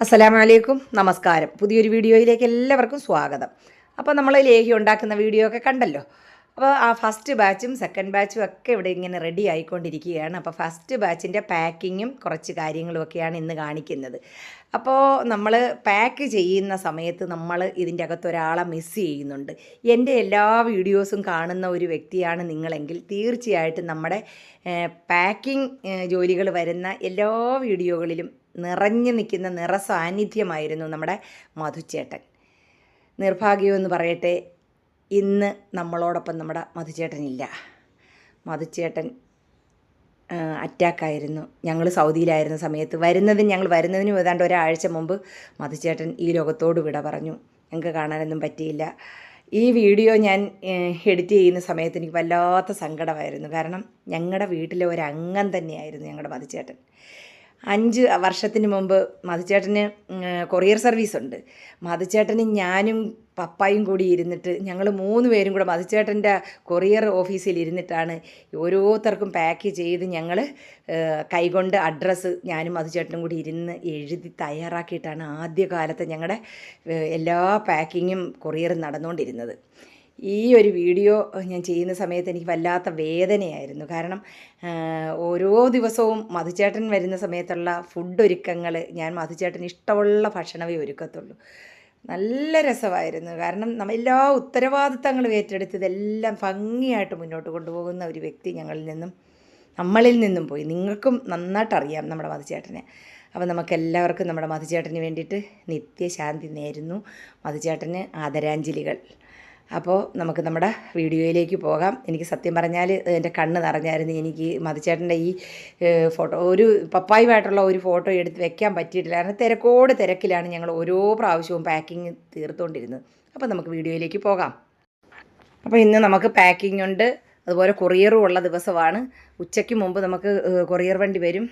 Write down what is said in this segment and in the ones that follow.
അസ്സലാമു അലൈക്കും നമസ്കാരം. പുതിയൊരു വീഡിയോയിലേക്ക് എല്ലാവർക്കും സ്വാഗതം. അപ്പോൾ നമ്മൾ ലേഹി ഉണ്ടാക്കുന്ന വീഡിയോ ഒക്കെ കണ്ടല്ലോ. അപ്പോൾ ആ ഫസ്റ്റ് ബാച്ചും സെക്കൻഡ് ബാച്ചും ഒക്കെ ഇവിടെ ഇങ്ങനെ റെഡി ആയിക്കൊണ്ടിരിക്കുകയാണ്. അപ്പോൾ ഫസ്റ്റ് ബാച്ചിന്റെ പാക്കിങ്ങും കുറച്ച് കാര്യങ്ങളും ഒക്കെയാണ് ഇന്ന് കാണിക്കുന്നത്. അപ്പോൾ നമ്മൾ പാക്ക് ചെയ്യുന്ന സമയത്ത് നമ്മൾ ഇതിന്റെ അകത്ത് ഒരാളെ മിസ് ചെയ്യുന്നുണ്ട്. എന്റെ എല്ലാ വീഡിയോസും കാണുന്ന ഒരു വ്യക്തിയാണ് നിങ്ങളെങ്കിൽ തീർച്ചയായിട്ടും നമ്മുടെ പാക്കിംഗ് ജോലികൾ വരുന്ന എല്ലാ വീഡിയോകളിലും നിറഞ്ഞു നിൽക്കുന്ന നിറസാന്നിധ്യമായിരുന്നു നമ്മുടെ മധുച്ചേട്ടൻ നിർഭാഗ്യമെന്ന് പറയട്ടെ ഇന്ന് നമ്മളോടൊപ്പം നമ്മുടെ മധുചേട്ടനില്ല മധുച്ചേട്ടൻ അറ്റാക്കായിരുന്നു. ഞങ്ങൾ സൗദിയിലായിരുന്ന സമയത്ത് വരുന്നതിന് ഞങ്ങൾ വരുന്നതിന് ഏതാണ്ട് ഒരാഴ്ച മുമ്പ് മധുചേട്ടൻ ഈ ലോകത്തോട് വിട പറഞ്ഞു. ഞങ്ങൾക്ക് കാണാനൊന്നും പറ്റിയില്ല. ഈ വീഡിയോ ഞാൻ എഡിറ്റ് ചെയ്യുന്ന സമയത്ത് എനിക്ക് വല്ലാത്ത സങ്കടമായിരുന്നു. കാരണം ഞങ്ങളുടെ വീട്ടിലെ ഒരു അംഗം തന്നെയായിരുന്നു ഞങ്ങളുടെ മധുച്ചേട്ടൻ അഞ്ച് വർഷത്തിന് മുമ്പ് മധുചേട്ടന് കൊറിയർ സർവീസ് ഉണ്ട് മധുചേട്ടന് ഞാനും പപ്പായും കൂടി ഇരുന്നിട്ട് ഞങ്ങൾ മൂന്ന് പേരും കൂടെ മധുചേട്ടന്റെ കൊറിയർ ഓഫീസിൽ ഇരുന്നിട്ടാണ് ഓരോരുത്തർക്കും പാക്ക് ചെയ്ത് ഞങ്ങൾ കൈകൊണ്ട് അഡ്രസ്സ് ഞാനും മധുചേട്ടനും കൂടി ഇരുന്ന് എഴുതി തയ്യാറാക്കിയിട്ടാണ് ആദ്യകാലത്ത് ഞങ്ങളുടെ എല്ലാ പാക്കിങ്ങും കൊറിയറും നടന്നുകൊണ്ടിരുന്നത്. ഈ ഒരു വീഡിയോ ഞാൻ ചെയ്യുന്ന സമയത്ത് എനിക്ക് വല്ലാത്ത വേദനയായിരുന്നു. കാരണം ഓരോ ദിവസവും മധുചേട്ടൻ വരുന്ന സമയത്തുള്ള ഫുഡ് ഒരുക്കങ്ങൾ ഞാൻ മധുചേട്ടൻ ഇഷ്ടമുള്ള ഭക്ഷണമേ ഒരുക്കത്തുള്ളൂ. നല്ല രസമായിരുന്നു. കാരണം നമ്മ എല്ലാ ഉത്തരവാദിത്തങ്ങളും ഏറ്റെടുത്ത് ഇതെല്ലാം ഭംഗിയായിട്ട് മുന്നോട്ട് കൊണ്ടുപോകുന്ന ഒരു വ്യക്തി ഞങ്ങളിൽ നിന്നും നമ്മളിൽ നിന്നും പോയി. നിങ്ങൾക്കും നന്നായിട്ട് അറിയാം നമ്മുടെ മധുചേട്ടനെ. അപ്പോൾ നമുക്കെല്ലാവർക്കും നമ്മുടെ മധുചേട്ടന് വേണ്ടിയിട്ട് നിത്യശാന്തി നേരുന്നു. മധുചേട്ടന് ആദരാഞ്ജലികൾ. അപ്പോൾ നമുക്ക് നമ്മുടെ വീഡിയോയിലേക്ക് പോകാം. എനിക്ക് സത്യം പറഞ്ഞാൽ എന്റെ കണ്ണ് നിറഞ്ഞായിരുന്നു. എനിക്ക് മതിച്ചേട്ടന്റെ ഈ ഫോട്ടോ ഒരു പപ്പായുമായിട്ടുള്ള ഒരു ഫോട്ടോ എടുത്ത് വെക്കാൻ പറ്റിയിട്ടില്ല. കാരണം തിരക്കോട് തിരക്കിലാണ് ഞങ്ങൾ ഓരോ പ്രാവശ്യവും പാക്കിങ് തീർത്തുകൊണ്ടിരുന്നത്. അപ്പോൾ നമുക്ക് വീഡിയോയിലേക്ക് പോകാം. അപ്പോൾ ഇന്ന് നമുക്ക് പാക്കിംഗ് ഉണ്ട് അതുപോലെ കൊറിയറും ഉള്ള ദിവസമാണ്. ഉച്ചയ്ക്ക് മുമ്പ് നമുക്ക് കൊറിയർ വണ്ടി വരും.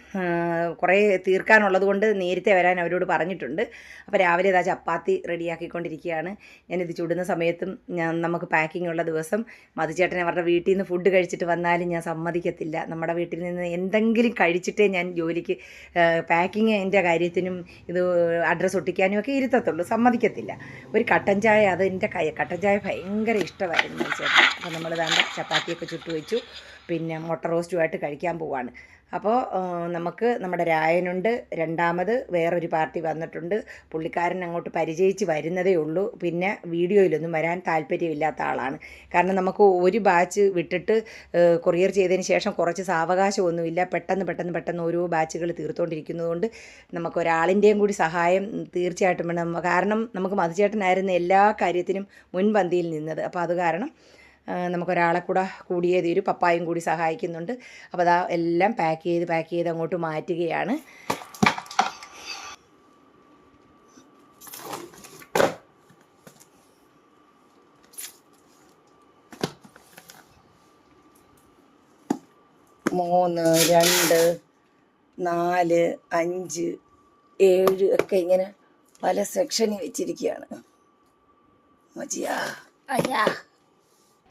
കുറേ തീർക്കാനുള്ളത് കൊണ്ട് നേരത്തെ വരാൻ അവരോട് പറഞ്ഞിട്ടുണ്ട്. അപ്പോൾ രാവിലെ ഇതാ ചപ്പാത്തി റെഡിയാക്കിക്കൊണ്ടിരിക്കുകയാണ്. ഞാനിത് ചുടുന്ന സമയത്തും ഞാൻ നമുക്ക് പാക്കിംഗ് ഉള്ള ദിവസം മധുചേട്ടൻ അവരുടെ വീട്ടിൽ നിന്ന് ഫുഡ് കഴിച്ചിട്ട് വന്നാലും ഞാൻ സമ്മതിക്കത്തില്ല. നമ്മുടെ വീട്ടിൽ നിന്ന് എന്തെങ്കിലും കഴിച്ചിട്ടേ ഞാൻ ജോലിക്ക് പാക്കിങ്ങിന്റെ കാര്യത്തിനും ഇത് അഡ്രസ്സ് ഒട്ടിക്കാനും ഒക്കെ ഇരുത്തത്തുള്ളൂ. സമ്മതിക്കത്തില്ല. ഒരു കട്ടൻ ചായ അത് എന്റെ കട്ടൻ ചായ ഭയങ്കര ഇഷ്ടമായിരുന്നു മധുചേട്ടൻ. അപ്പോൾ നമ്മൾ ദാണ്ട ചപ്പാത്തിയൊക്കെ ചുട്ടു വെച്ചു. പിന്നെ മുട്ട റോസ്റ്റുമായിട്ട് കഴിക്കാൻ പോവാണ്. അപ്പോൾ നമുക്ക് നമ്മുടെ രായനുണ്ട്. രണ്ടാമത് വേറൊരു പാർട്ടി വന്നിട്ടുണ്ട്. പുള്ളിക്കാരൻ അങ്ങോട്ട് പരിചയിച്ച് വരുന്നതേ ഉള്ളൂ. പിന്നെ വീഡിയോയിലൊന്നും വരാൻ താല്പര്യമില്ലാത്ത ആളാണ്. കാരണം നമുക്ക് ഒരു ബാച്ച് വിട്ടിട്ട് കൊറിയർ ചെയ്തതിന് ശേഷം കുറച്ച് സാവകാശമൊന്നുമില്ല. പെട്ടെന്ന് പെട്ടെന്ന് പെട്ടെന്ന് ഓരോ ബാച്ചുകൾ തീർത്തുകൊണ്ടിരിക്കുന്നതുകൊണ്ട് നമുക്ക് ഒരാളിന്റെയും കൂടി സഹായം തീർച്ചയായിട്ടും വേണം. കാരണം നമുക്ക് മധുചേട്ടനായിരുന്നു എല്ലാ കാര്യത്തിനും മുൻപന്തിയിൽ നിന്നത്. അപ്പോൾ അത് കാരണം നമുക്കൊരാളെ കൂടെ കൂടിയേ തീരു പപ്പായും കൂടി സഹായിക്കുന്നുണ്ട്. അപ്പോൾ അതാ എല്ലാം പാക്ക് ചെയ്ത് പാക്ക് ചെയ്ത് അങ്ങോട്ട് മാറ്റുകയാണ്. മൂന്ന് രണ്ട് നാല് അഞ്ച് ഏഴ് ഒക്കെ ഇങ്ങനെ പല സെക്ഷനിൽ വെച്ചിരിക്കുകയാണ്. മജിയാ അയ്യാ.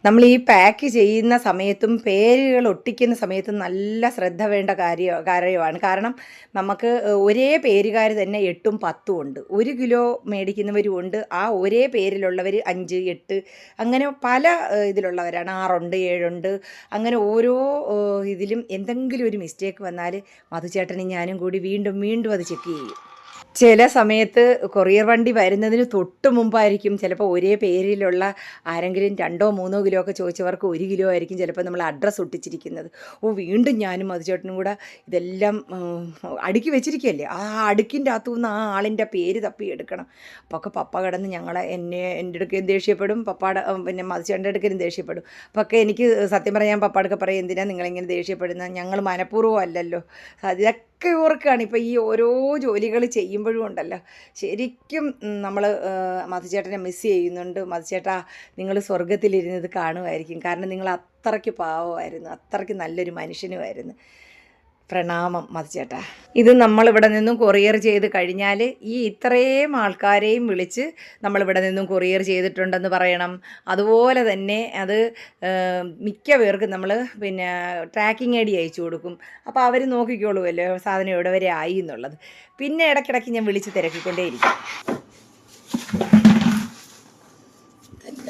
നമ്മൾ ഈ പാക്ക് ചെയ്യുന്ന സമയത്തും പേരുകൾ ഒട്ടിക്കുന്ന സമയത്തും നല്ല ശ്രദ്ധ വേണ്ട കാര്യ കാര്യമാണ്. കാരണം നമുക്ക് ഒരേ പേരുകാർ തന്നെ എട്ടും പത്തും ഉണ്ട്. ഒരു കിലോ മേടിക്കുന്നവരും ഉണ്ട് ആ ഒരേ പേരിലുള്ളവർ അഞ്ച് എട്ട് അങ്ങനെ പല ഇതിലുള്ളവരാണ്. ആറുണ്ട് ഏഴുണ്ട്. അങ്ങനെ ഓരോ ഇതിലും എന്തെങ്കിലും ഒരു മിസ്റ്റേക്ക് വന്നാൽ മധുചേട്ടനും ഞാനും കൂടി വീണ്ടും വീണ്ടും അത് ചെക്ക് ചെയ്യും. ചില സമയത്ത് കൊറിയർ വണ്ടി വരുന്നതിന് തൊട്ട് മുമ്പായിരിക്കും ചിലപ്പോൾ ഒരേ പേരിലുള്ള ആരെങ്കിലും രണ്ടോ മൂന്നോ കിലോ ഒക്കെ ചോദിച്ചവർക്ക് ഒരു കിലോ ആയിരിക്കും ചിലപ്പോൾ നമ്മൾ അഡ്രസ്സ് ഒട്ടിച്ചിരിക്കുന്നത്. ഓ വീണ്ടും ഞാനും മധുചേട്ടനും കൂടെ ഇതെല്ലാം അടുക്കി വെച്ചിരിക്കുകയല്ലേ? ആ അടുക്കിന്റെ അകത്തു നിന്ന് ആ ആളിന്റെ പേര് തപ്പി എടുക്കണം. അപ്പോൾ ഒക്കെ പപ്പ കിടന്ന് ഞങ്ങളെ എന്നെ എന്റെ അടുക്കലും ദേഷ്യപ്പെടും. പപ്പാടെ പിന്നെ മധുചേട്ടന്റെ അടുക്കലും ദേഷ്യപ്പെടും. അപ്പോൾ ഒക്കെ എനിക്ക് സത്യം പറയാൻ പപ്പാടൊക്കെ പറയും എന്തിനാണ് നിങ്ങളിങ്ങനെ ദേഷ്യപ്പെടുന്നത്? ഞങ്ങൾ മനഃപൂർവം അല്ലല്ലോ ഇതൊക്കെ ഒക്കെ ഓർക്കുകയാണ് ഇപ്പോൾ ഈ ഓരോ ജോലികൾ ചെയ്യുമ്പോഴും ഉണ്ടല്ലോ. ശരിക്കും നമ്മൾ മധുചേട്ടനെ മിസ് ചെയ്യുന്നുണ്ട്. മധുചേട്ടാ നിങ്ങൾ സ്വർഗത്തിലിരുന്നത് കാണുമായിരിക്കും. കാരണം നിങ്ങൾ അത്രയ്ക്ക് പാവമായിരുന്നു. അത്രയ്ക്ക് നല്ലൊരു മനുഷ്യനുമായിരുന്നു. പ്രണാമം മതിച്ചേട്ടാ ഇത് നമ്മളിവിടെ നിന്നും കൊറിയർ ചെയ്ത് കഴിഞ്ഞാൽ ഈ ഇത്രയും ആൾക്കാരെയും വിളിച്ച് നമ്മളിവിടെ നിന്നും കൊറിയർ ചെയ്തിട്ടുണ്ടെന്ന് പറയണം. അതുപോലെ തന്നെ അത് മിക്ക പേർക്കും നമ്മൾ പിന്നെ ട്രാക്കിംഗ് ഐ ഡി അയച്ചു കൊടുക്കും. അപ്പോൾ അവർ നോക്കിക്കോളുമല്ലോ സാധനം എവിടെ വരെ ആയി എന്നുള്ളത്. പിന്നെ ഇടയ്ക്കിടയ്ക്ക് ഞാൻ വിളിച്ച് തിരക്കിക്കൊണ്ടേയിരിക്കും.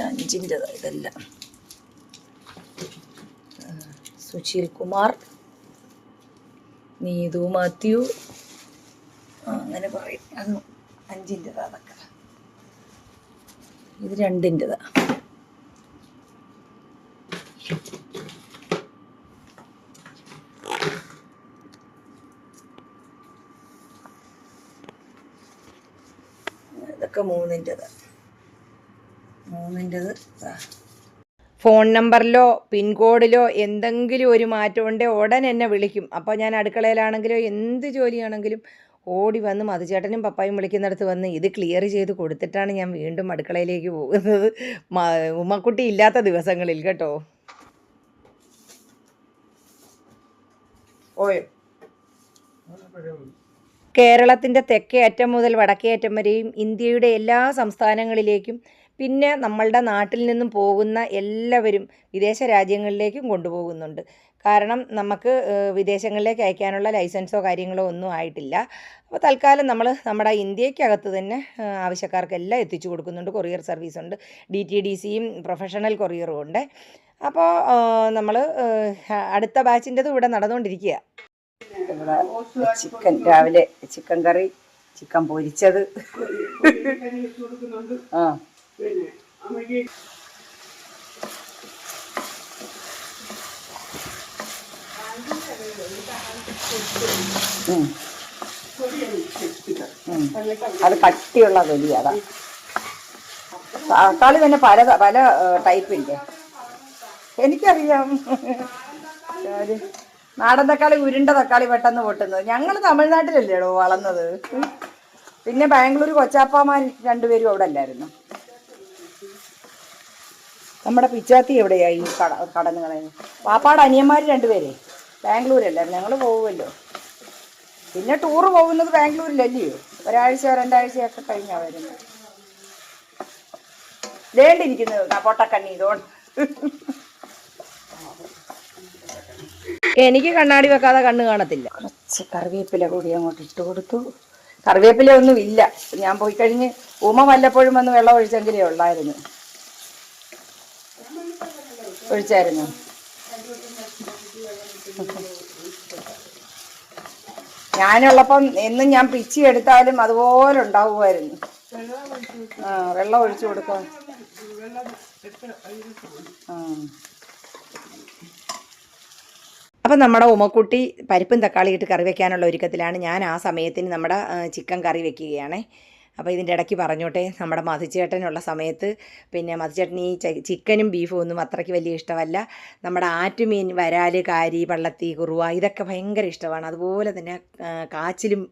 അഞ്ചിന്റെതാണ് ഇതെല്ലാം. സുശീൽ കുമാർ. നീതു മാത്യു. അങ്ങനെ പറയും. അത് അഞ്ചിന്റെതാ അതൊക്കെ. ഇത് രണ്ടിന്റെതാ. ഇതൊക്കെ മൂന്നിന്റെതാ. മൂന്നിന്റെത്. ഫോൺ നമ്പറിലോ പിൻകോഡിലോ എന്തെങ്കിലും ഒരു മാറ്റം ഉണ്ടേ ഉടൻ എന്നെ വിളിക്കും. അപ്പോൾ ഞാൻ അടുക്കളയിലാണെങ്കിലോ എന്ത് ജോലിയാണെങ്കിലും ഓടി വന്ന് മധുചേട്ടനും പപ്പായും വിളിക്കുന്നിടത്ത് വന്ന് ഇത് ക്ലിയർ ചെയ്ത് കൊടുത്തിട്ടാണ് ഞാൻ വീണ്ടും അടുക്കളയിലേക്ക് പോകുന്നത്. ഉമ്മക്കുട്ടി ഇല്ലാത്ത ദിവസങ്ങളിൽ കേട്ടോ. ഓയോ. കേരളത്തിന്റെ തെക്കേ അറ്റം മുതൽ വടക്കേ അറ്റം വരെയും ഇന്ത്യയുടെ എല്ലാ സംസ്ഥാനങ്ങളിലേക്കും പിന്നെ നമ്മളുടെ നാട്ടിൽ നിന്നും പോകുന്ന എല്ലാവരും വിദേശ രാജ്യങ്ങളിലേക്കും കൊണ്ടുപോകുന്നുണ്ട്. കാരണം നമുക്ക് വിദേശങ്ങളിലേക്ക് അയക്കാനുള്ള ലൈസൻസോ കാര്യങ്ങളോ ഒന്നും ആയിട്ടില്ല. അപ്പോൾ തൽക്കാലം നമ്മൾ നമ്മുടെ ഇന്ത്യക്കകത്ത് തന്നെ ആവശ്യക്കാർക്കെല്ലാം എത്തിച്ചു കൊടുക്കുന്നുണ്ട്. കൊറിയർ സർവീസ് ഉണ്ട് ഡി ടി ഡി സിയും പ്രൊഫഷണൽ കൊറിയറും ഉണ്ട്. അപ്പോൾ നമ്മൾ അടുത്ത ബാച്ചിന്റെത് ഇവിടെ നടന്നുകൊണ്ടിരിക്കുക. ഇവിടെ ചിക്കൻ രാവിലെ ചിക്കൻ കറി ചിക്കൻ പൊരിച്ചത്. ആ. അത് കട്ടിയുള്ള തൊലി അതാ തക്കാളി തന്നെ പല പല ടൈപ്പുണ്ട് എനിക്കറിയാം. നാടൻ തക്കാളി ഉരുണ്ട തക്കാളി പെട്ടെന്ന് പൊട്ടുന്നത്. ഞങ്ങൾ തമിഴ്നാട്ടിലല്ലേടോ വളർന്നത്? പിന്നെ ബാംഗ്ലൂർ കൊച്ചാപ്പാമാർ രണ്ടുപേരും അവിടെ അല്ലായിരുന്നു? നമ്മുടെ പിച്ചാത്തി എവിടെയായി? കട കടന്നു കളയുന്നത് പാപ്പാട് അനിയന്മാർ രണ്ടുപേരെ. ബാംഗ്ലൂരല്ലേ? ഞങ്ങൾ പോകുമല്ലോ പിന്നെ ടൂറ് പോകുന്നത് ബാംഗ്ലൂരിലല്ലയോ ഒരാഴ്ച രണ്ടാഴ്ചയൊക്കെ കഴിഞ്ഞാ വരുന്നത്. വേണ്ടിയിരിക്കുന്നത് പൊട്ടക്കണ്ണി ഇതുകൊണ്ട്. എനിക്ക് കണ്ണാടി വെക്കാതെ കണ്ണ് കാണത്തില്ല. കുറച്ച് കറിവേപ്പില കൂടി അങ്ങോട്ട് ഇട്ട് കൊടുത്തു. കറിവേപ്പില ഒന്നും ഇല്ല. ഞാൻ പോയി കഴിഞ്ഞ് ഉമ വല്ലപ്പോഴും വന്ന് വെള്ളം ഒഴിച്ചെങ്കിലേ ഉള്ളായിരുന്നു. ഒഴിച്ചായിരുന്നു? ഞാനുള്ളപ്പം എന്നും ഞാൻ പിച്ചി എടുത്താലും അതുപോലെ ഉണ്ടാവുമായിരുന്നു. ആ വെള്ളം ഒഴിച്ചു കൊടുക്കാൻ ആ. അപ്പം നമ്മുടെ ഉമക്കുട്ടി പരിപ്പും തക്കാളി ഇട്ട് കറി വെക്കാനുള്ള ഒരുക്കത്തിലാണ് ഞാൻ ആ സമയത്തിന് നമ്മുടെ ചിക്കൻ കറി വെക്കുകയാണേ. അപ്പോൾ ഇതിന്റെ ഇടയ്ക്ക് പറഞ്ഞോട്ടെ നമ്മുടെ മധുചേട്ടനുള്ള സമയത്ത്. പിന്നെ മധുചേട്ടൻ ഈ ചിക്കനും ബീഫും ഒന്നും അത്രയ്ക്ക് വലിയ ഇഷ്ടമല്ല. നമ്മുടെ ആറ്റുമീൻ വരാൽ കാരി പള്ളത്തി കുറുവ ഇതൊക്കെ ഭയങ്കര ഇഷ്ടമാണ്. അതുപോലെ തന്നെ കാച്ചിലും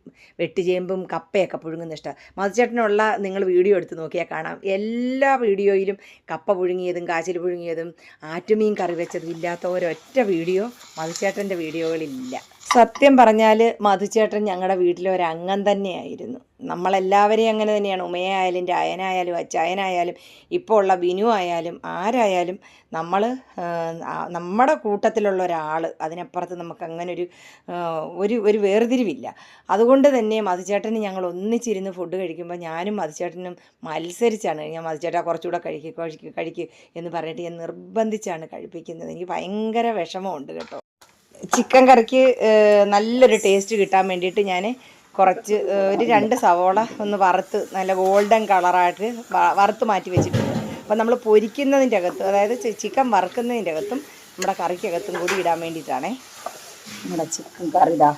വെട്ടുചേമ്പും കപ്പയൊക്കെ പുഴുങ്ങുന്ന ഇഷ്ടം. മധുചേട്ടനുള്ള നിങ്ങൾ വീഡിയോ എടുത്ത് നോക്കിയാൽ കാണാം. എല്ലാ വീഡിയോയിലും കപ്പ പുഴുങ്ങിയതും കാച്ചിൽ പുഴുങ്ങിയതും ആറ്റുമീൻ കറി വെച്ചതും ഇല്ലാത്ത ഒരൊറ്റ വീഡിയോ മധുചേട്ടന്റെ വീഡിയോകളിലില്ല സത്യം പറഞ്ഞാൽ മധുചേട്ടൻ ഞങ്ങളുടെ വീട്ടിലെ ഒരു അംഗം തന്നെയായിരുന്നു. നമ്മളെല്ലാവരെയും അങ്ങനെ തന്നെയാണ്. ഉമയായാലും രായനായാലും അച്ചായനായാലും ഇപ്പോൾ ഉള്ള ബിനു ആയാലും ആരായാലും നമ്മൾ നമ്മുടെ കൂട്ടത്തിലുള്ള ഒരാൾ അതിനപ്പുറത്ത് നമുക്ക് അങ്ങനെ ഒരു ഒരു ഒരു വേർതിരിവില്ല. അതുകൊണ്ട് തന്നെ മധുചേട്ടന് ഞങ്ങൾ ഒന്നിച്ചിരുന്ന് ഫുഡ് കഴിക്കുമ്പോൾ ഞാനും മധുചേട്ടനും മത്സരിച്ചാണ്. ഞാൻ മധുചേട്ടാ കുറച്ചുകൂടെ കഴിക്കുക കഴിക്കുക കഴിക്കുക എന്ന് പറഞ്ഞിട്ട് ഞാൻ നിർബന്ധിച്ചാണ് കഴിപ്പിക്കുന്നത്. എനിക്ക് ഭയങ്കര വിഷമമുണ്ട് കേട്ടോ. ചിക്കൻ കറിക്ക് നല്ലൊരു ടേസ്റ്റ് കിട്ടാൻ വേണ്ടിയിട്ട് ഞാൻ കുറച്ച് ഒരു രണ്ട് സവോള ഒന്ന് വറുത്ത് നല്ല ഗോൾഡൻ കളറായിട്ട് വറുത്ത് മാറ്റി വെച്ചിട്ടുണ്ട്. അപ്പം നമ്മൾ പൊരിക്കുന്നതിന്റെ അകത്തും അതായത് ചിക്കൻ വറുക്കുന്നതിന്റെ അകത്തും നമ്മുടെ കറിക്കകത്തും കൂടി ഇടാൻ വേണ്ടിയിട്ടാണേ. നമ്മുടെ ചിക്കൻ കറി ഇതാ.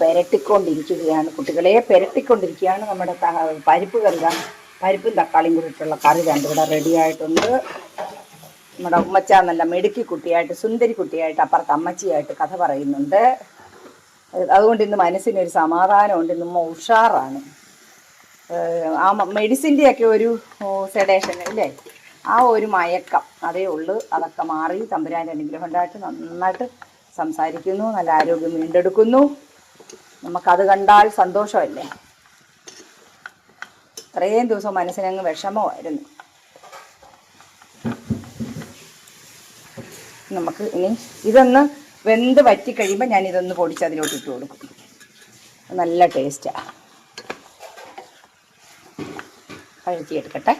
പെരട്ടിക്കൊണ്ടിരിക്കുകയാണ് കുട്ടികളെ പെരട്ടിക്കൊണ്ടിരിക്കുകയാണ് നമ്മുടെ പരിപ്പ് കറി പരിപ്പും തക്കാളിയും കൂടി ഇട്ടുള്ള കറി രണ്ടും ഇവിടെ റെഡി ആയിട്ടുണ്ട്. നമ്മുടെ ഉമ്മച്ച നല്ല മെടുക്കി കുട്ടിയായിട്ട് സുന്ദരി കുട്ടിയായിട്ട് അപ്പുറത്ത് അമ്മച്ചിയായിട്ട് കഥ പറയുന്നുണ്ട്. അതുകൊണ്ട് ഇന്ന് മനസ്സിനൊരു സമാധാനമുണ്ട്. ഇന്ന് ഉഷാറാണ്. ആ മെഡിസിന്റെ ഒക്കെ ഒരു സെഡേഷൻ അല്ലേ? ആ ഒരു മയക്കം. അതേ ഉള്ളൂ. അതൊക്കെ മാറി തമ്പുരാന്റെ അനുഗ്രഹം ഉണ്ടായിട്ട് നന്നായിട്ട് സംസാരിക്കുന്നു. നല്ല ആരോഗ്യം വീണ്ടെടുക്കുന്നു. നമുക്കത് കണ്ടാൽ സന്തോഷമല്ലേ? ഇത്രയും ദിവസം മനസ്സിനങ്ങ് വിഷമമായിരുന്നു. നമുക്ക് ഇനി ഇതൊന്ന് വെന്ത് വറ്റി കഴിയുമ്പോൾ ഞാൻ ഇതൊന്ന് പൊടിച്ച് അതിലോട്ട് ഇട്ട് കൊടുക്കും. നല്ല ടേസ്റ്റാണ് കഴുത്തിയെടുക്കട്ടെ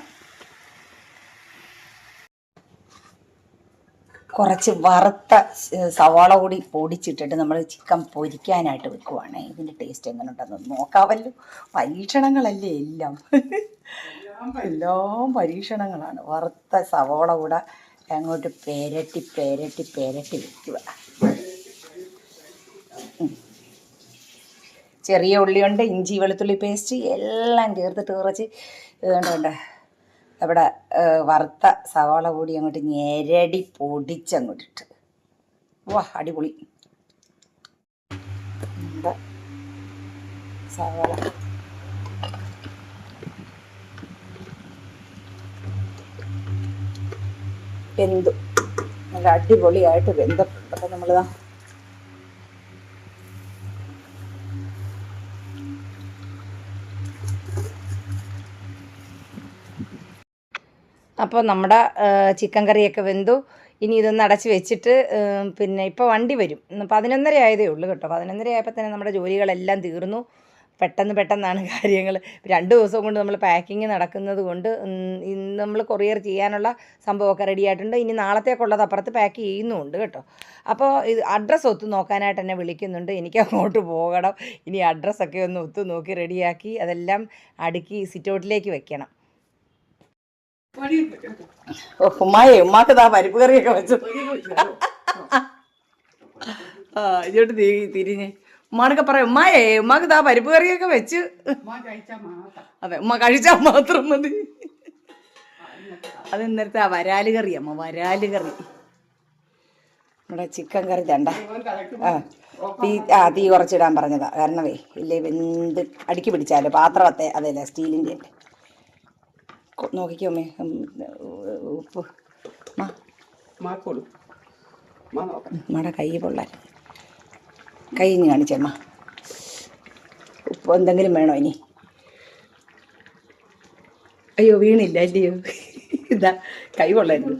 കുറച്ച് വറുത്ത സവാള കൂടി പൊടിച്ചിട്ടിട്ട് നമ്മൾ ചിക്കൻ പൊരിക്കാനായിട്ട് വെക്കുവാണ്. ഇതിന്റെ ടേസ്റ്റ് എങ്ങനെ ഉണ്ടെന്ന് നോക്കാമല്ലോ പരീക്ഷണങ്ങളല്ലേ എല്ലാം. എല്ലാം പരീക്ഷണങ്ങളാണ്. വറുത്ത സവാള കൂടെ അങ്ങോട്ട് പേരട്ടി പേരട്ടി പേരട്ടി വെക്കുക. ചെറിയ ഉള്ളിയുണ്ട് ഇഞ്ചി വെളുത്തുള്ളി പേസ്റ്റ് എല്ലാം ചേർത്തിട്ട് കുറച്ച് ഇതുകൊണ്ട് അവിടെ വറുത്ത സവാള കൂടി അങ്ങോട്ട് ഞെരടി പൊടിച്ചങ്ങോട്ടിട്ട് വാ അടിപൊളി. സവാള. വെന്തു. നല്ല അടിപൊളിയായിട്ട് വെന്തപ്പെട്ടു അപ്പം നമ്മളിതാ അപ്പോൾ നമ്മുടെ ചിക്കൻ കറിയൊക്കെ വെന്തു. ഇനി ഇതൊന്ന് അടച്ച് വെച്ചിട്ട് പിന്നെ ഇപ്പോൾ വണ്ടി വരും. പതിനൊന്നര ആയതേ ഉള്ളൂ കേട്ടോ. പതിനൊന്നര ആയപ്പോൾ തന്നെ നമ്മുടെ ജോലികളെല്ലാം തീർന്നു. പെട്ടെന്ന് പെട്ടെന്നാണ് കാര്യങ്ങൾ രണ്ട് ദിവസം കൊണ്ട് നമ്മൾ പാക്കിങ് നടക്കുന്നത് കൊണ്ട് ഇന്ന് നമ്മൾ കൊറിയർ ചെയ്യാനുള്ള സംഭവമൊക്കെ റെഡി ആയിട്ടുണ്ട്. ഇനി നാളത്തേക്കുള്ളത് അപ്പുറത്ത് പാക്ക് ചെയ്യുന്നുണ്ട് കേട്ടോ. അപ്പോൾ ഇത് അഡ്രസ്സ് ഒത്തു നോക്കാനായിട്ട് എന്നെ വിളിക്കുന്നുണ്ട്. എനിക്ക് അങ്ങോട്ട് പോകണം. ഇനി അഡ്രസ്സൊക്കെ ഒന്ന് ഒത്തു നോക്കി റെഡിയാക്കി അതെല്ലാം അടുക്കി സിറ്റൗട്ടിലേക്ക് വെക്കണം. ഉമ്മായി ഉമ്മാക്ക് താ പരിപ്പ് കറിയൊക്കെ വെച്ചു. ആ തിരിഞ്ഞേ തിരിഞ്ഞ്. ഉമ്മാനൊക്കെ പറയാം ഉമ്മായെ ഉമ്മാക്ക് താ പരിപ്പ് കറിയൊക്കെ വെച്ച്. അതെ ഉമ്മ കഴിച്ചാൽ മാത്രം മതി. അത് ഇന്നലത്തെ ആ വരാൽ കറി അമ്മ വരാൽ കറി. നമ്മുടെ ചിക്കൻ കറി തണ്ട. ആ തീ ആ തീ കുറച്ചിടാൻ പറഞ്ഞതാ. കാരണമേ ഇല്ലേ എന്ത് അടുക്കി പിടിച്ചാലോ പാത്രത്തെ അതല്ല സ്റ്റീലിന്റെ അല്ലേ നോക്കിക്കോമേ നോക്കിക്കോ അമ്മേ ഉപ്പ്. മാ മാക്കോളൂ മാ നോക്കാം. അമ്മയുടെ കൈ പൊള്ളാൻ. കൈ ഇഞ്ഞ് കാണിച്ചമ്മ ഉപ്പ് എന്തെങ്കിലും വേണോ ഇനി? അയ്യോ വീണില്ല അല്ലയോ. ഇതാ കൈ കൊള്ളായിരുന്നു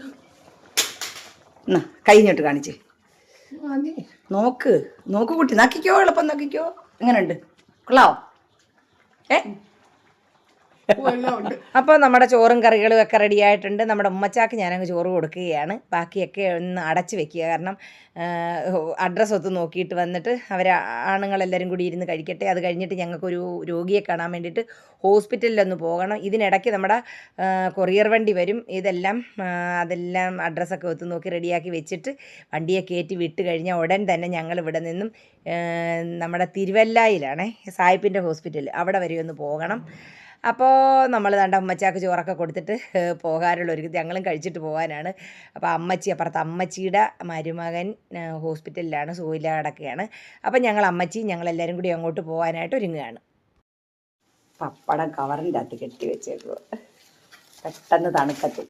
എന്നാ കൈ ഇങ്ങോട്ട് കാണിച്ചേ. നോക്ക് നോക്ക് കുട്ടി നക്കിക്കോ എളുപ്പം നക്കിക്കോ. എങ്ങനെയുണ്ട് കൊള്ളാവോ? ഏ? അപ്പോൾ നമ്മുടെ ചോറും കറികളും ഒക്കെ റെഡി ആയിട്ടുണ്ട്. നമ്മുടെ ഉമ്മച്ചാക്ക് ഞാനങ്ങ് ചോറ് കൊടുക്കുകയാണ്. ബാക്കിയൊക്കെ ഒന്ന് അടച്ചു വെക്കുക. കാരണം അഡ്രസ്സ് ഒത്ത് നോക്കിയിട്ട് വന്നിട്ട് അവർ ആണുങ്ങളെല്ലാവരും കൂടി ഇരുന്ന് കഴിക്കട്ടെ. അത് കഴിഞ്ഞിട്ട് ഞങ്ങൾക്കൊരു രോഗിയെ കാണാൻ വേണ്ടിയിട്ട് ഹോസ്പിറ്റലിലൊന്ന് പോകണം. ഇതിനിടയ്ക്ക് നമ്മുടെ കൊറിയർ വണ്ടി വരും. ഇതെല്ലാം അതെല്ലാം അഡ്രസ്സൊക്കെ ഒത്ത് നോക്കി റെഡിയാക്കി വെച്ചിട്ട് വണ്ടിയെ കയറ്റി വിട്ട് കഴിഞ്ഞാൽ ഉടൻ തന്നെ ഞങ്ങൾ ഇവിടെ നിന്നും നമ്മുടെ തിരുവല്ലായിലാണേ സായിപ്പിന്റെ ഹോസ്പിറ്റൽ അവിടെ വരെ ഒന്ന് പോകണം. അപ്പോൾ നമ്മൾ ദാണ്ട അമ്മച്ചാക്ക് ചോറൊക്കെ കൊടുത്തിട്ട് പോകാനുള്ള ഒരു ഞങ്ങളും കഴിച്ചിട്ട് പോകാനാണ് അപ്പോൾ അമ്മച്ചി അപ്പുറത്ത് അമ്മച്ചിയുടെ മരുമകൻ ഹോസ്പിറ്റലിലാണ് സുഖമില്ലാതെ കിടക്കുകയാണ് അപ്പം ഞങ്ങൾ അമ്മച്ചി ഞങ്ങളെല്ലാവരും കൂടി അങ്ങോട്ട് പോകാനായിട്ട് ഒരുങ്ങുകയാണ്. പപ്പടം കവറിന്റെ അകത്ത് കെട്ടി വെച്ചേക്കുക പെട്ടെന്ന് തണുക്കത്തും.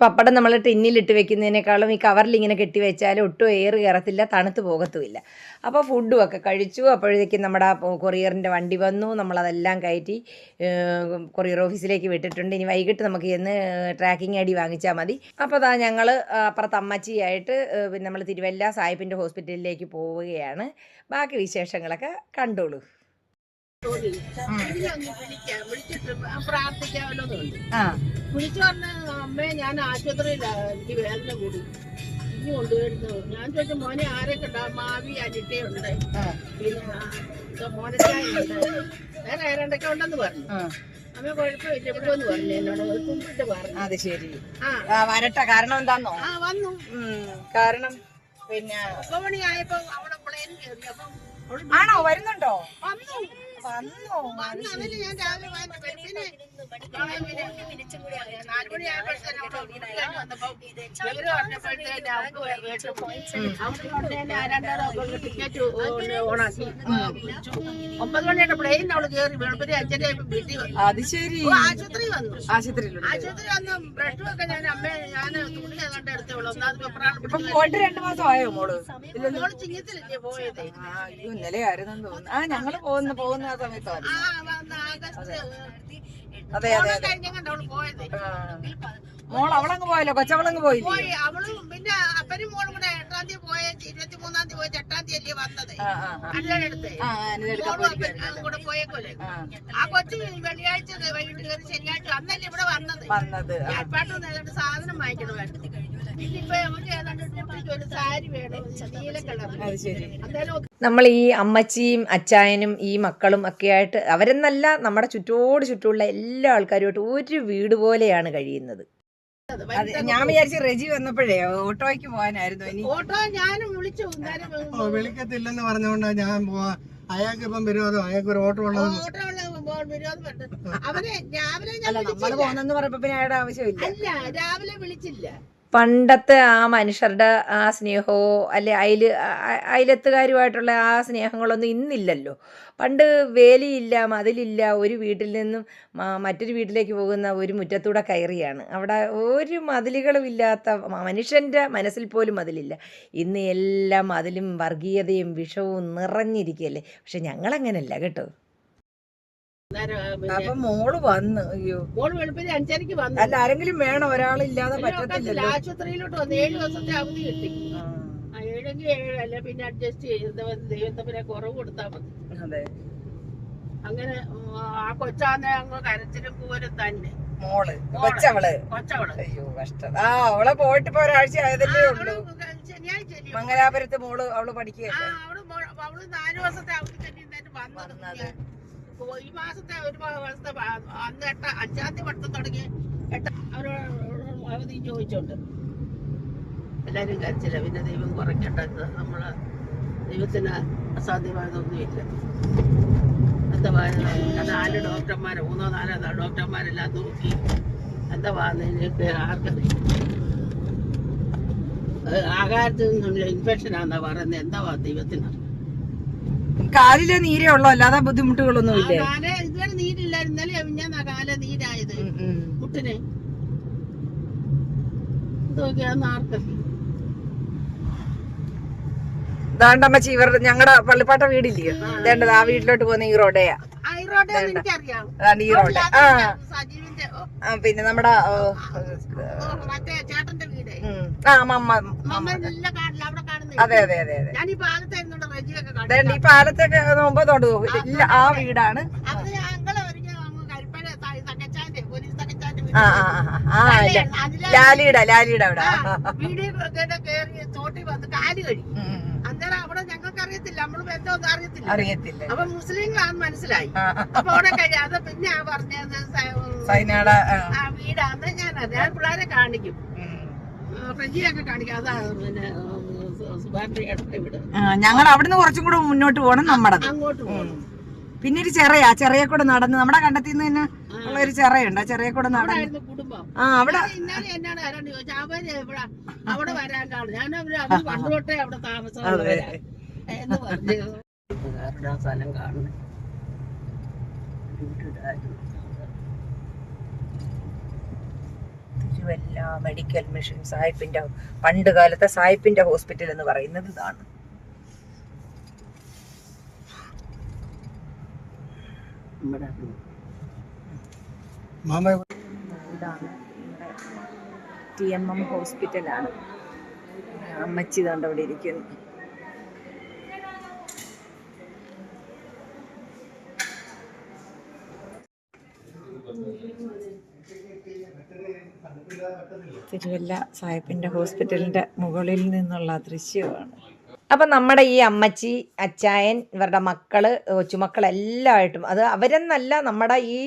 പപ്പടം നമ്മൾ ടിന്നിലിട്ട് വെക്കുന്നതിനേക്കാളും ഈ കവറിൽ ഇങ്ങനെ കെട്ടി വെച്ചാൽ ഒട്ടും എയർ കയറത്തില്ല തണുത്ത് പോകത്തുമില്ല. അപ്പോൾ ഫുഡും ഒക്കെ കഴിച്ചു. അപ്പോഴേക്കും നമ്മുടെ കൊറിയറിന്റെ വണ്ടി വന്നു. നമ്മളതെല്ലാം കയറ്റി കൊറിയർ ഓഫീസിലേക്ക് വിട്ടിട്ടുണ്ട്. ഇനി വൈകിട്ട് നമുക്ക് ഇന്ന് ട്രാക്കിംഗ് ഐ ഡി വാങ്ങിച്ചാൽ മതി. അപ്പോൾ അതാ ഞങ്ങൾ അപ്പുറത്ത് അമ്മച്ചിയായിട്ട് നമ്മൾ തിരുവല്ല സായിപ്പിന്റെ ഹോസ്പിറ്റലിലേക്ക് പോവുകയാണ്. ബാക്കി വിശേഷങ്ങളൊക്കെ കണ്ടോളൂ. ഇതിലൊന്ന് വിളിക്കാം വിളിച്ചിട്ട് പ്രാർത്ഥിക്കാമല്ലോ എന്നുണ്ട് ആ. വിളിച്ചു പറഞ്ഞ അമ്മേ ഞാൻ ആശുപത്രിയിലാണ് എനിക്ക് വേദന കൂടി ഇനി കൊണ്ടുവരുന്നു ഞാൻ ചോദിച്ചു മോനെ ആരൊക്കെ ഉണ്ടാ മാവി അനിറ്റേ ഉണ്ട് ആ, പിന്നെ മോനച്ചായ ഉണ്ട് വേറെ ആരണ്ടൊക്കെ ഉണ്ടെന്ന് പറഞ്ഞു ആ, അമ്മ കുഴപ്പമില്ല ഇവിടെ എന്ന് പറഞ്ഞു എന്നോട് ഒരു കുമ്പിട്ട് പറഞ്ഞു അത് ശരി. ആ. വരട്ടെ. കാരണം എന്താന്നോ? ആ വന്നു. കാരണം പിന്നെ ഒമ്പത് മണിയായപ്പോ അവിടെ പ്ലെയിൻ കയറി അപ്പം ആണോ? വരുന്നുണ്ടോ? വന്നു. വന്നോ വന്നു ഓണാക്കി. ഒമ്പത് മണിയുടെ പ്ലെയിൻ അവൾ കയറി വെളുപ്പിന് അഞ്ചര വീട്ടിൽ അത് ശരി. ആശുപത്രി വന്നു ആശുപത്രിയിലുണ്ട്. ആശുപത്രി വന്ന് ബ്ലഡ് ഒക്കെ ഞാൻ അമ്മ ഞാൻ തുണി ഏതാണ്ട് എടുത്തോളൂ ഇപ്പൊ പോയിട്ട് രണ്ടു മാസം ആയോ മോൾ? മോൾ ചിങ്ങത്തിലല്ലേ പോയത് ഇന്നലെ ആയിരുന്നു തോന്നുന്നു. ആ ഞങ്ങൾ പോകുന്ന പോകുന്ന ആ സമയത്താണ് ആഗസ്റ്റ് അതെ അതെ മോൾ അവളങ്ങ് പോയല്ലോ കൊച്ചവളങ്ങ് പോയി. അവളും പിന്നെ അപ്പനും മോളും കൂടെ എട്ടാം തീയതി പോയ ഇരുപത്തി മൂന്നാം തീയതി പോയത് എട്ടാം തീയതി വന്നത്. അല്ലടുത്ത് മോളും കൂടെ പോയേക്കോലെ ആ. കൊച്ചു വെള്ളിയാഴ്ച വൈകിട്ട് കയറി ശനിയാഴ്ച അന്നല്ലേ ഇവിടെ വന്നത്? വന്നത് ഏതാണ്ട് സാധനം വാങ്ങിക്കണമായിരുന്നു ഇന്നിപ്പോ നമുക്ക് ഏതാണ്ട് ഡ്യൂട്ടിക്ക് ഒരു സാരി വേണം നീല കളർ അത് ശരി. നമ്മൾ ഈ അമ്മച്ചിയും അച്ചായനും ഈ മക്കളും ഒക്കെ ആയിട്ട് അവരെന്നല്ല നമ്മുടെ ചുറ്റോട് ചുറ്റുമുള്ള എല്ലാ ആൾക്കാരുമായിട്ട് ഒരു വീട് പോലെയാണ് കഴിയുന്നത്. ഞാൻ വിചാരിച്ചു റെജി വന്നപ്പോഴേ ഓട്ടോയ്ക്ക് പോകാനായിരുന്നു ഇനി. ഓട്ടോ ഞാനും വിളിച്ചു വിളിക്കത്തില്ലെന്ന് പറഞ്ഞുകൊണ്ടാ ഞാൻ പോവാ. അയാൾക്ക് ഇപ്പം വിരോധം അയാൾക്ക് ഒരു ഓട്ടോ ഉള്ളത് ഓട്ടോ ഉള്ള വിരോധമുണ്ട് അവനെ രാവിലെ ഞാൻ അല്ല നമ്മൾ വിളിച്ചില്ല. പോകുന്നെന്ന് പറഞ്ഞപ്പോ പിന്നെ അയാളുടെ ആവശ്യമില്ല. അല്ല രാവിലെ വിളിച്ചില്ല. പണ്ടത്തെ ആ മനുഷ്യരുടെ ആ സ്നേഹമോ അല്ലെ അയൽ അയലത്തുകാരുമായിട്ടുള്ള ആ സ്നേഹങ്ങളൊന്നും ഇന്നില്ലല്ലോ. പണ്ട് വേലിയില്ല മതിലില്ല ഒരു വീട്ടിൽ നിന്നും മറ്റൊരു വീട്ടിലേക്ക് പോകുന്ന ഒരു മുറ്റത്തൂടെ കയറിയാണ്. അവിടെ ഒരു മതിലുകളും ഇല്ലാത്ത മനുഷ്യന്റെ മനസ്സിൽ പോലും മതിലില്ല. ഇന്ന് എല്ലാ മതിലും വർഗീയതയും വിഷവും നിറഞ്ഞിരിക്കുകയല്ലേ? പക്ഷെ ഞങ്ങളങ്ങനല്ല കേട്ടോ. അപ്പൊ മോൾ വന്ന് അയ്യോ. മോൾ വെളുപ്പിന് അഞ്ചരക്ക് വന്നു. അല്ല ആരെങ്കിലും വേണം? ഒരാളില്ലാതെ പറ്റത്തില്ല ആശുപത്രിയിലോട്ട് വന്നു. ഏഴ് ദിവസത്തെ അവധി കിട്ടി. ഏഴെങ്കിൽ ഏഴല്ല പിന്നെ അഡ്ജസ്റ്റ് ചെയ്ത് ദൈവത്തപ്പിനെ കുറവ് കൊടുത്താൽ മതി. അതെ. അങ്ങനെ ആ കൊച്ചാന്നെ അങ്ങ് കരച്ചിലും പൂവരും തന്നെ. മോൾ. കൊച്ചവൾ. കൊച്ചവൾ. അയ്യോ കഷ്ടം. ആ അവളെ പോയിട്ട് ഇപ്പൊ ഒരാഴ്ച ആയതല്ലേ ഉള്ളൂ? മംഗലാപുരത്ത് മോൾ അവൾ പഠിക്കുകയല്ലേ? അവൾ നാല് ദിവസത്തെ അവധി കഴിഞ്ഞിട്ട് വന്നത് ഈ മാസത്തെ ഒരു മാസത്തെ അന്ന് എട്ട അഞ്ചാം തീയതി പഠിത്തം തുടങ്ങി എട്ട അവരോട് അവധി ചോദിച്ചോണ്ട്. എല്ലാരും കരച്ചില്ല പിന്നെ ദൈവം കുറയ്ക്കട്ടെ നമ്മൾ ദൈവത്തിന് അസാധ്യമായതൊന്നുമില്ല എന്താ നാല് ഡോക്ടർമാരെ? മൂന്നോ നാലോ ഡോക്ടർമാരെല്ലാം നോക്കി എന്താ പറയുന്നതിനൊക്കെ ആർക്കറിയാം ആകാരത്തിൽ നിന്നുള്ള ഇൻഫെക്ഷൻ ആണെന്നാ പറയുന്നത്. എന്താ ദൈവത്തിന്? കാലിലെ നീരേ ഉള്ളൂ അല്ലാതെ ബുദ്ധിമുട്ടുകളൊന്നും ഇല്ല? ഇതുവരെ നീരില്ലായിരുന്നു. ഇന്നലെ ഞാൻ കാല നീരായത്. മുട്ടിന്. ദാണ്ടമ്മച്ചി ഇവരുടെ ഞങ്ങളുടെ പള്ളിപ്പാട്ട വീടില്ലേ? ദേണ്ടത് ആ വീട്ടിലോട്ട് പോകുന്ന ഈ റോഡയാ. അതാണ് ഈ റോഡ് ആ. പിന്നെ നമ്മുടെ ആ മമ്മ അതെ അതെ അതെ അതെ. ഈ റെജിയൊക്കെ പാലത്തൊക്കെ ഒമ്പതോണ്ട് ഇല്ല ആ വീടാണ്. ആ ആ ആ, ലാലിയുടെ ലാലിയുടെ അവിടെ. അന്നേരം അവിടെ ഞങ്ങൾക്ക് അറിയത്തില്ല നമ്മൾ ബന്ധമൊന്നും അറിയത്തില്ല. അറിയത്തില്ല. അപ്പൊ മുസ്ലിങ്ങളാന്ന് മനസ്സിലായി. അപ്പൊ അവിടെ കഴിയാതെ പിന്നെ ആ പറഞ്ഞത് സ- സൈനാട ആ, ആ വീടാന്ന് ഞാൻ ഞാൻ പിള്ളേരെ കാണിക്കും. ഫ്രിഡ്ജിലൊക്കെ കാണിക്കും. അതാണ് പിന്നെ ഞങ്ങൾ അവിടുന്ന് കുറച്ചും കൂടെ മുന്നോട്ട് പോകണം നമ്മുടെ. പിന്നെ ഒരു ചെറിയ ചെറിയ കൂടെ നടന്ന് നമ്മുടെ കണ്ടത്തിൽ നിന്ന് തന്നെ ഉള്ള ഒരു ചെറയുണ്ട് ആ ചെറിയ കൂടെ നടന്ന്. ആ അവിടെ അവിടെ വരാൻ കാണും ഞാൻ അവിടെ സ്ഥലം കാണുന്നത് തിരുവല്ല മെഡിക്കൽ മിഷൻ സായിപ്പിന്റെ പണ്ട് കാലത്തെ സായിപ്പിന്റെ ഹോസ്പിറ്റൽ എന്ന് പറയുന്നത് ഇതാണ്. ഇതാണ് ടി എം എം ഹോസ്പിറ്റലാണ് അമ്മച്ചി അവിടെ ഇരിക്കുന്നു. തിരുവല്ല സാഹിബിന്റെ ഹോസ്പിറ്റലിന്റെ മുകളിൽ നിന്നുള്ള ദൃശ്യമാണ്. അപ്പം നമ്മുടെ ഈ അമ്മച്ചി അച്ചായൻ ഇവരുടെ മക്കൾ കൊച്ചുമക്കളെല്ലായിട്ടും അത് അവരെന്നല്ല നമ്മുടെ ഈ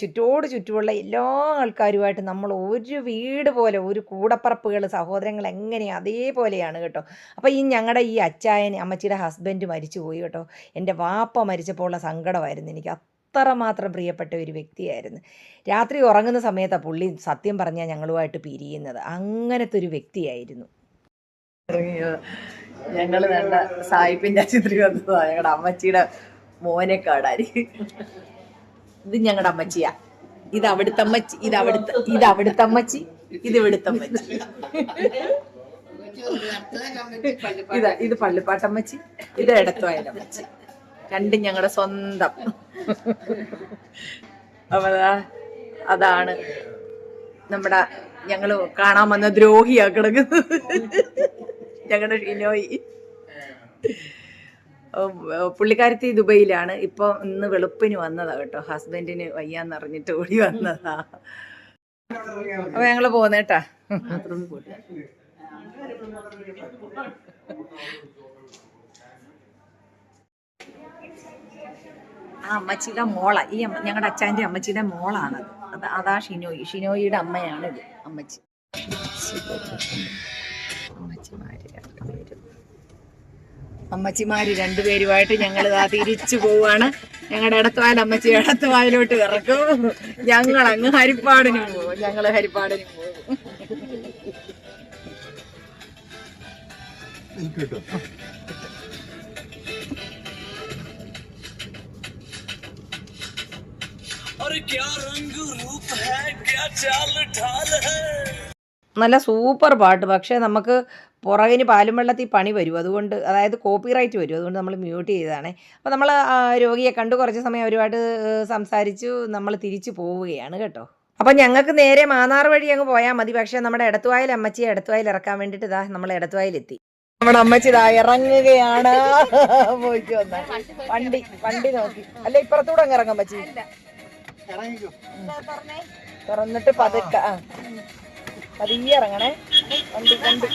ചുറ്റോട് ചുറ്റുമുള്ള എല്ലാ ആൾക്കാരുമായിട്ട് നമ്മൾ ഒരു വീട് പോലെ ഒരു കൂടപ്പറപ്പുകൾ സഹോദരങ്ങൾ എങ്ങനെയാണ് അതേപോലെയാണ് കേട്ടോ. അപ്പോൾ ഈ ഞങ്ങളുടെ ഈ അച്ചായൻ അമ്മച്ചിയുടെ ഹസ്ബൻഡ് മരിച്ചു പോയി കേട്ടോ. എന്റെ വാപ്പ മരിച്ചപ്പോൾ ഉള്ള സങ്കടമായിരുന്നു എനിക്ക്. അത്രമാത്രം പ്രിയപ്പെട്ട ഒരു വ്യക്തിയായിരുന്നു. രാത്രി ഉറങ്ങുന്ന സമയത്താണ് പുള്ളി സത്യം പറഞ്ഞാൽ ഞങ്ങളുമായിട്ട് പിരിയുന്നത്. അങ്ങനത്തെ ഒരു വ്യക്തിയായിരുന്നു ഞങ്ങൾ വേണ്ട. സായിപ്പിന്റെ ചിത്രി വന്നതാ. ഞങ്ങളുടെ അമ്മച്ചിയുടെ മോനെ കാടാരി ഇത് ഞങ്ങളുടെ അമ്മച്ചിയാ. ഇത് അവിടുത്തെ അമ്മച്ചി. ഇത് അവിടുത്തെ ഇത് അവിടുത്തെ അമ്മച്ചി. ഇത് ഇവിടുത്തെ അമ്മച്ചി. ഇത് ഇത് പള്ളിപ്പാട്ടമ്മച്ചി ഇത് എടത്തുവായലമ്മച്ചി രണ്ടും ഞങ്ങളുടെ സ്വന്തം. അപ്പൊ അതാണ് നമ്മുടെ ഞങ്ങൾ കാണാൻ വന്ന ദ്രോഹിയാ കിടക്കുന്നത് ഞങ്ങളുടെ ഷിനോയി പുള്ളിക്കാരത്തി ദുബൈയിലാണ്. ഇപ്പൊ ഇന്ന് വെളുപ്പിന് വന്നതാ കേട്ടോ. ഹസ്ബൻഡിന് വയ്യാന്ന് അറിഞ്ഞിട്ട് ഓടി വന്നതാ. അപ്പൊ ഞങ്ങൾ പോന്നേട്ടാ. ആ അമ്മച്ചിയുടെ മോള. ഈ അമ്മ ഞങ്ങളുടെ അച്ഛന്റെ അമ്മച്ചിയുടെ മോളാണ് അത് അതാ ഷിനോയി. ഷിനോയിയുടെ അമ്മയാണ് ഇത് അമ്മച്ചി. അമ്മച്ചിമാര് രണ്ടുപേരും. അമ്മച്ചിമാര് രണ്ടുപേരുമായിട്ട് ഞങ്ങൾ ഇതാ തിരിച്ചു പോവാണ്. ഞങ്ങളുടെ ഇടത്തുവാൽ അമ്മച്ചി ഇടത്തുവായിലോട്ട് ഇറക്കും. ഞങ്ങൾ അങ്ങ് ഹരിപ്പാടിന് പോകും ഞങ്ങൾ ഹരിപ്പാടിന് പോകും നല്ല സൂപ്പർ പാട്ട്. പക്ഷേ നമുക്ക് പുറകിന് പാലും വെള്ളത്തിൽ പണി വരും. അതുകൊണ്ട് അതായത് കോപ്പിറൈറ്റ് വരും. അതുകൊണ്ട് നമ്മൾ മ്യൂട്ട് ചെയ്തതാണ്. അപ്പോൾ നമ്മൾ രോഗിയെ കണ്ട് കുറച്ച് സമയം അവരുമായിട്ട് സംസാരിച്ചു നമ്മൾ തിരിച്ചു പോവുകയാണ് കേട്ടോ. അപ്പം ഞങ്ങൾക്ക് നേരെ മാന്നാർ വഴി അങ്ങ് പോയാൽ മതി. പക്ഷേ നമ്മുടെ ഇടത്തുവായിൽ അമ്മച്ചി ഇടത്തുവായിൽ ഇറക്കാൻ വേണ്ടിയിട്ട് ഇതാ നമ്മൾ എടത്തുവായിലെത്തി നമ്മുടെ അമ്മച്ചി ഇതാ ഇറങ്ങുകയാണ്. വന്ന വണ്ടി വണ്ടി നോക്കി. അല്ല ഇപ്പുറത്തൂടെ അങ്ങ് ഇറങ്ങാൻ പറ്റി തുറന്നിട്ട് പതുക്കെ ആ. പതിയെ ഇറങ്ങണേ. വണ്ടി വണ്ടി.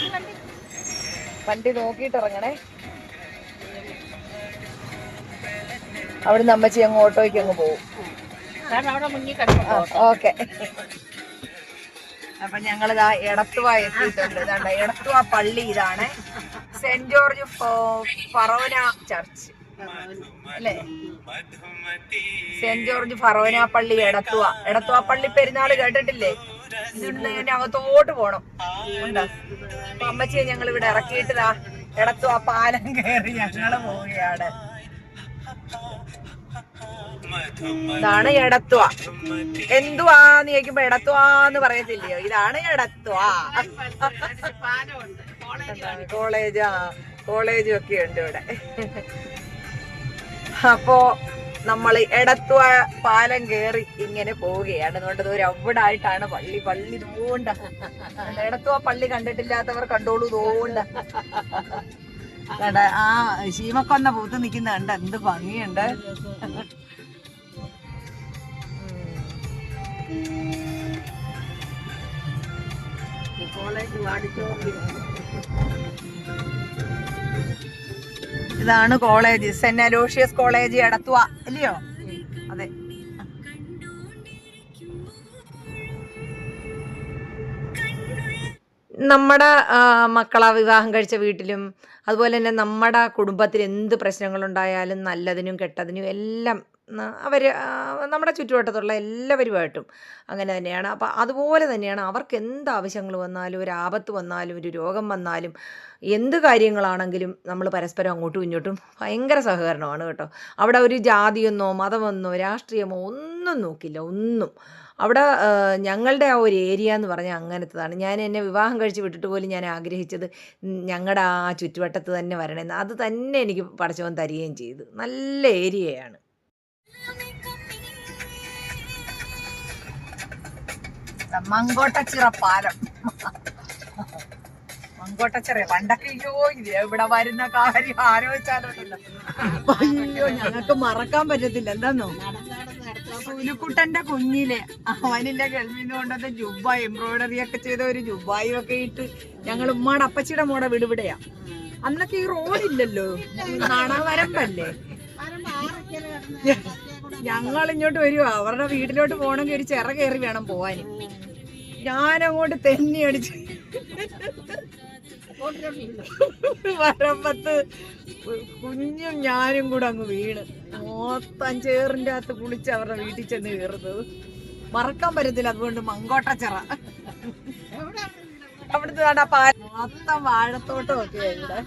വണ്ടി നോക്കിയിട്ട് ഇറങ്ങണേ. അവിടുന്ന് അമ്മച്ചി അങ്ങ് ഓട്ടോയ്ക്ക് അങ്ങ് പോകും കാരണം അവിടെ മുന്നിൽ കിടക്കും ഓക്കെ. അപ്പൊ ഞങ്ങളിതാ എടത്തുവ എത്തിയിട്ടുണ്ട്. ഇതാണ്ട എടത്തുവ പള്ളി ഇതാണ്. Saint George Forane church. Saint George Forane പള്ളി എടത്തുവ എടത്തുവ പള്ളി പെരുന്നാൾ കേട്ടിട്ടില്ലേ ഇതിന്റെ അകത്തോട്ട് പോണം ഉണ്ടോ അപ്പൊ അമ്മച്ചിയെ ഞങ്ങൾ ഇവിടെ ഇറക്കിയിട്ടതാ എടത്തുവ പാലം കയറി ഞങ്ങൾ പോവുകയാണ് ഇതാണ് എടത്തുവ എന്തുവാന്ന് ചോദിക്കുമ്പോ എടത്തുവാന്ന് പറയത്തില്ലയോ ഇതാണ് കോളേജ് കോളേജ് ആ കോളേജും ഒക്കെ ഉണ്ട് ഇവിടെ അപ്പോ നമ്മൾ എടത്തുവ പാലം കേറി ഇങ്ങനെ പോവുകയാണ്. അതുകൊണ്ട് ഒരു അവിടായിട്ടാണ് പള്ളി. പള്ളി തോണ്ട എടത്തുവ പള്ളി കണ്ടിട്ടില്ലാത്തവർ കണ്ടോളൂ തോണ്ട ആ ശീമക്കൊന്ന പൂത്ത് നിൽക്കുന്ന കണ്ട എന്ത് ഭംഗിയുണ്ട്. കോളേജ് വാടിച്ചോണ്ടി ഇതാണ് college Saint Aloysius college Edathua അല്ലയോ അതെ. നമ്മുടെ മക്കളെ വിവാഹം കഴിച്ച വീട്ടിലും അതുപോലെ തന്നെ നമ്മുടെ കുടുംബത്തിൽ എന്ത് പ്രശ്നങ്ങളുണ്ടായാലും നല്ലതിനും കെട്ടതിനും എല്ലാം അവർ നമ്മുടെ ചുറ്റുവട്ടത്തുള്ള എല്ലാവരുമായിട്ടും അങ്ങനെ തന്നെയാണ്. അപ്പോൾ അതുപോലെ തന്നെയാണ് അവർക്ക് എന്ത് ആവശ്യങ്ങൾ വന്നാലും ഒരു ആപത്ത് വന്നാലും ഒരു രോഗം വന്നാലും എന്ത് കാര്യങ്ങളാണെങ്കിലും നമ്മൾ പരസ്പരം അങ്ങോട്ടും ഇങ്ങോട്ടും ഭയങ്കര സഹകരണമാണ് കേട്ടോ. അവിടെ ഒരു ജാതിയെന്നോ മതമെന്നോ രാഷ്ട്രീയമോ ഒന്നും നോക്കില്ല ഒന്നും. അവിടെ ഞങ്ങളുടെ ആ ഒരു ഏരിയ എന്ന് പറഞ്ഞാൽ അങ്ങനത്തതാണ്. ഞാൻ എന്നെ വിവാഹം കഴിച്ച് വിട്ടിട്ട് പോലും ഞാൻ ആഗ്രഹിച്ചത് ഞങ്ങളുടെ ആ ചുറ്റുവട്ടത്ത് തന്നെ വരണമെന്ന് അത് തന്നെ എനിക്ക് പഠിച്ചവൻ തരികയും ചെയ്തു. നല്ല ഏരിയയാണ്. മങ്കോട്ടച്ചിറ പാലം. മങ്കോട്ടച്ചിറ പണ്ടൊക്കെ അയ്യോ ഇവിടെ വരുന്ന കാര്യം ആലോചിച്ചാലോട്ടല്ലോ അയ്യോ ഞങ്ങൾക്ക് മറക്കാൻ പറ്റത്തില്ല എന്താന്നോ? സുലുക്കുട്ടന്റെ കുഞ്ഞിലെ അവനില്ല ഗൾഫിൽ കൊണ്ടുവന്ന ജുബ എംബ്രോയിഡറി ഒക്കെ ചെയ്ത ഒരു ജുബായും ഒക്കെ ഇട്ട് ഞങ്ങൾ ഉമ്മാടെ അപ്പച്ചിയുടെ മോടെ വിടുവിടെയാ അന്നൊക്കെ ഈ റോഡില്ലല്ലോ നടവരമ്പല്ലേ? ഞങ്ങൾ ഇങ്ങോട്ട് വരുവാ. അവരുടെ വീട്ടിലോട്ട് പോകണമെങ്കിൽ ഒരു ചിറ കയറി വേണം പോവാന് ഞാനങ്ങോട്ട് തെന്നി അടിച്ച് വരമ്പത്ത് കുഞ്ഞും ഞാനും കൂടെ അങ്ങ് വീണ്. മൊത്തം ചേറിന്റെ അകത്ത് കുളിച്ച് അവരുടെ വീട്ടിൽ ചെന്ന് കയറുന്നത്. മറക്കാൻ പറ്റത്തില്ല അതുകൊണ്ട് മങ്കോട്ട ചിറ. അവിടുത്തെ മൊത്തം വാഴത്തോട്ടം ഒക്കെ ഇവിടെ.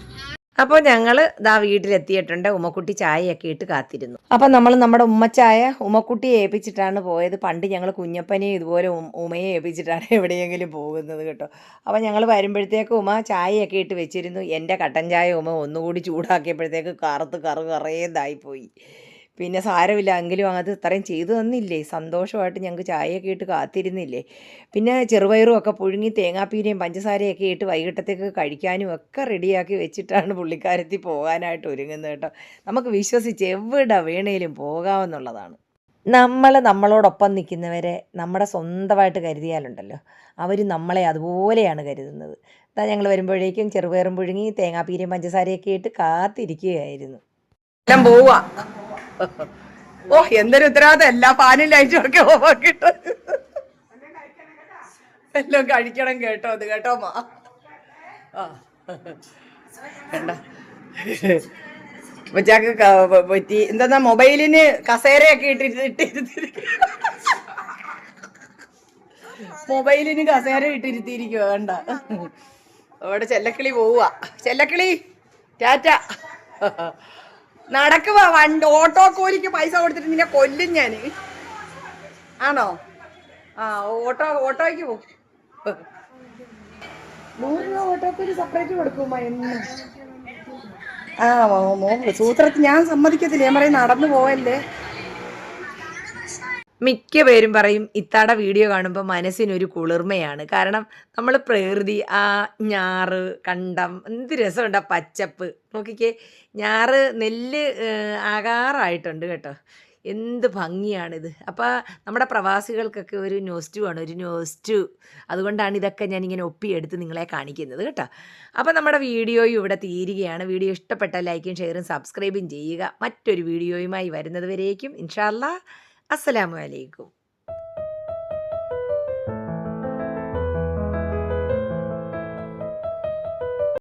അപ്പോൾ ഞങ്ങൾ ദാ വീട്ടിലെത്തിയിട്ടുണ്ട്. ഉമ്മക്കുട്ടി ചായയൊക്കെ ഇട്ട് കാത്തിരുന്നു. അപ്പം നമ്മൾ നമ്മുടെ ഉമ്മച്ചായ ഉമ്മക്കുട്ടിയെ ഏൽപ്പിച്ചിട്ടാണ് പോയത്. പണ്ട് ഞങ്ങൾ കുഞ്ഞപ്പനെയും ഇതുപോലെ ഉമയെ ഏൽപ്പിച്ചിട്ടാണ് എവിടെയെങ്കിലും പോകുന്നത് കേട്ടോ. അപ്പോൾ ഞങ്ങൾ വരുമ്പോഴത്തേക്ക് ഉമ്മ ചായയൊക്കെ ഇട്ട് വെച്ചിരുന്നു. എന്റെ കട്ടൻ ചായ ഉമ്മ ഒന്നുകൂടി ചൂടാക്കിയപ്പോഴത്തേക്ക് കറുത്ത് കറു കറേതായിപ്പോയി പിന്നെ സാരമില്ല എങ്കിലും അത് ഇത്രയും ചെയ്തു തന്നില്ലേ? സന്തോഷമായിട്ട് ഞങ്ങൾക്ക് ചായയൊക്കെ ഇട്ട് കാത്തിരുന്നില്ലേ? പിന്നെ ചെറുപയറും ഒക്കെ പുഴുങ്ങി തേങ്ങാപ്പീരയും പഞ്ചസാരയൊക്കെ ഇട്ട് വൈകിട്ടത്തേക്ക് കഴിക്കാനും ഒക്കെ റെഡിയാക്കി വെച്ചിട്ടാണ് പുള്ളിക്കാരത്തി പോകാനായിട്ട് ഒരുങ്ങുന്നത് കേട്ടോ. നമുക്ക് വിശ്വസിച്ച് എവിടെ വേണേലും പോകാമെന്നുള്ളതാണ് നമ്മൾ നമ്മളോടൊപ്പം നിൽക്കുന്നവരെ നമ്മുടെ സ്വന്തമായിട്ട് കരുതിയാലുണ്ടല്ലോ. അവർ നമ്മളെ അതുപോലെയാണ് കരുതുന്നത്. അതാ ഞങ്ങൾ വരുമ്പോഴേക്കും ചെറുപയറും പുഴുങ്ങി തേങ്ങാപ്പീരയും പഞ്ചസാരയൊക്കെ ഇട്ട് കാത്തിരിക്കുകയായിരുന്നു. എല്ലാം പോവാ ഓ എന്തൊരു ഉത്തരവാദിത്തം. എല്ലാ ലൈറ്റും ഒക്കെ ഓഫാക്കിട്ട് എല്ലാം കഴിക്കണം കേട്ടോ അത് കേട്ടോ മാ. ആ. പറ്റി എന്താ മൊബൈലിന് കസേരയൊക്കെ ഇട്ടിരുത്തിരിക്കുക മൊബൈലിന് കസേര ഇട്ടിരുത്തിയിരിക്കുക വേണ്ട അവിടെ ചെല്ലക്കിളി പോവുക ചെല്ലക്കിളി ടാറ്റ. നടക്കുക വണ്ടി ഓട്ടോ കൂലിക്ക് പൈസ കൊടുത്തിട്ട് നിന്നെ കൊല്ലും ഞാൻ ആണോ? ആ ഓട്ടോ ഓട്ടോയ്ക്ക് പോകും നൂറ് രൂപ സെപ്പറേറ്റ് കൊടുക്കും ആ സൂത്രത്തിൽ ഞാൻ സമ്മതിക്കത്തില്ല. ഞാൻ പറയും നടന്നു പോവല്ലേ. മിക്ക പേരും പറയും ഇത്താടെ വീഡിയോ കാണുമ്പോൾ മനസ്സിനൊരു കുളിർമയാണ്. കാരണം നമ്മൾ പ്രകൃതി ആ ഞാറ് കണ്ടം എന്ത് രസമുണ്ട് ആ പച്ചപ്പ്. നോക്കിക്കേ ഞാറ് നെല്ല് ആകാറായിട്ടുണ്ട് കേട്ടോ. എന്ത് ഭംഗിയാണിത്. അപ്പോൾ നമ്മുടെ പ്രവാസികൾക്കൊക്കെ ഒരു നോസ്റ്റു ആണ് ഒരു നോസ്റ്റു അതുകൊണ്ടാണ് ഇതൊക്കെ ഞാനിങ്ങനെ ഒപ്പിയെടുത്ത് നിങ്ങളെ കാണിക്കുന്നത് കേട്ടോ. അപ്പോൾ നമ്മുടെ വീഡിയോയും ഇവിടെ തീരുകയാണ്. വീഡിയോ ഇഷ്ടപ്പെട്ട ലൈക്കും ഷെയറും സബ്സ്ക്രൈബും ചെയ്യുക. മറ്റൊരു വീഡിയോയുമായി വരുന്നത് വരേക്കും. ഇൻഷാല്ലാ അസ്സലാമു അലൈക്കും